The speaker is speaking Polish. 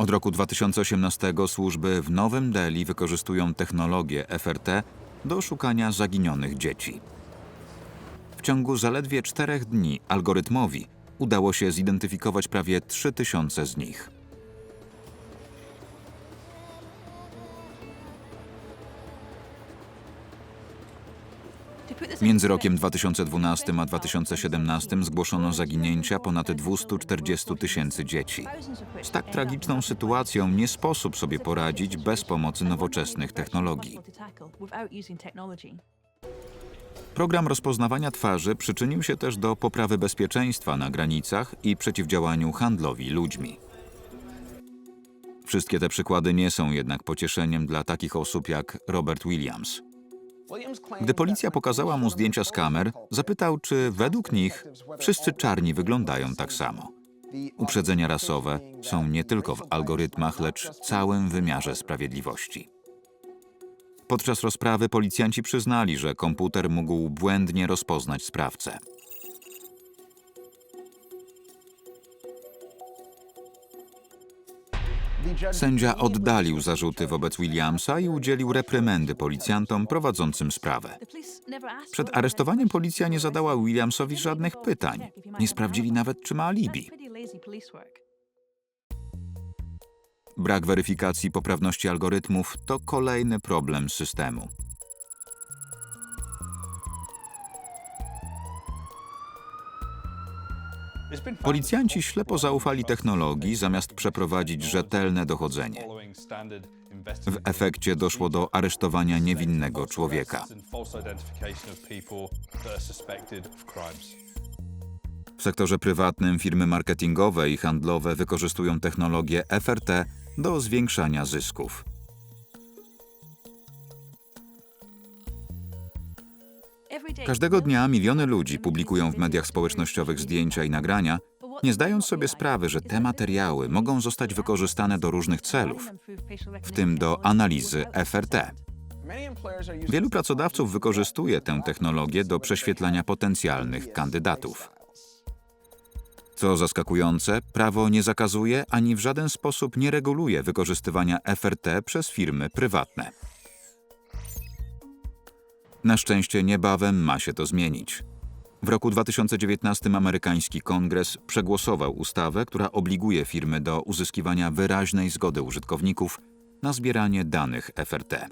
Od roku 2018 służby w Nowym Delhi wykorzystują technologię FRT do szukania zaginionych dzieci. W ciągu zaledwie czterech dni algorytmowi udało się zidentyfikować prawie 3000 z nich. Między rokiem 2012 a 2017 zgłoszono zaginięcia ponad 240 tysięcy dzieci. Z tak tragiczną sytuacją nie sposób sobie poradzić bez pomocy nowoczesnych technologii. Program rozpoznawania twarzy przyczynił się też do poprawy bezpieczeństwa na granicach i przeciwdziałaniu handlowi ludźmi. Wszystkie te przykłady nie są jednak pocieszeniem dla takich osób jak Robert Williams. Gdy policja pokazała mu zdjęcia z kamer, zapytał, czy według nich wszyscy czarni wyglądają tak samo. Uprzedzenia rasowe są nie tylko w algorytmach, lecz w całym wymiarze sprawiedliwości. Podczas rozprawy policjanci przyznali, że komputer mógł błędnie rozpoznać sprawcę. Sędzia oddalił zarzuty wobec Williamsa i udzielił reprymendy policjantom prowadzącym sprawę. Przed aresztowaniem policja nie zadała Williamsowi żadnych pytań. Nie sprawdzili nawet, czy ma alibi. Brak weryfikacji poprawności algorytmów to kolejny problem systemu. Policjanci ślepo zaufali technologii, zamiast przeprowadzić rzetelne dochodzenie. W efekcie doszło do aresztowania niewinnego człowieka. W sektorze prywatnym firmy marketingowe i handlowe wykorzystują technologię FRT do zwiększania zysków. Każdego dnia miliony ludzi publikują w mediach społecznościowych zdjęcia i nagrania, nie zdając sobie sprawy, że te materiały mogą zostać wykorzystane do różnych celów, w tym do analizy FRT. Wielu pracodawców wykorzystuje tę technologię do prześwietlania potencjalnych kandydatów. Co zaskakujące, prawo nie zakazuje ani w żaden sposób nie reguluje wykorzystywania FRT przez firmy prywatne. Na szczęście niebawem ma się to zmienić. W roku 2019 amerykański kongres przegłosował ustawę, która obliguje firmy do uzyskiwania wyraźnej zgody użytkowników na zbieranie danych FRT.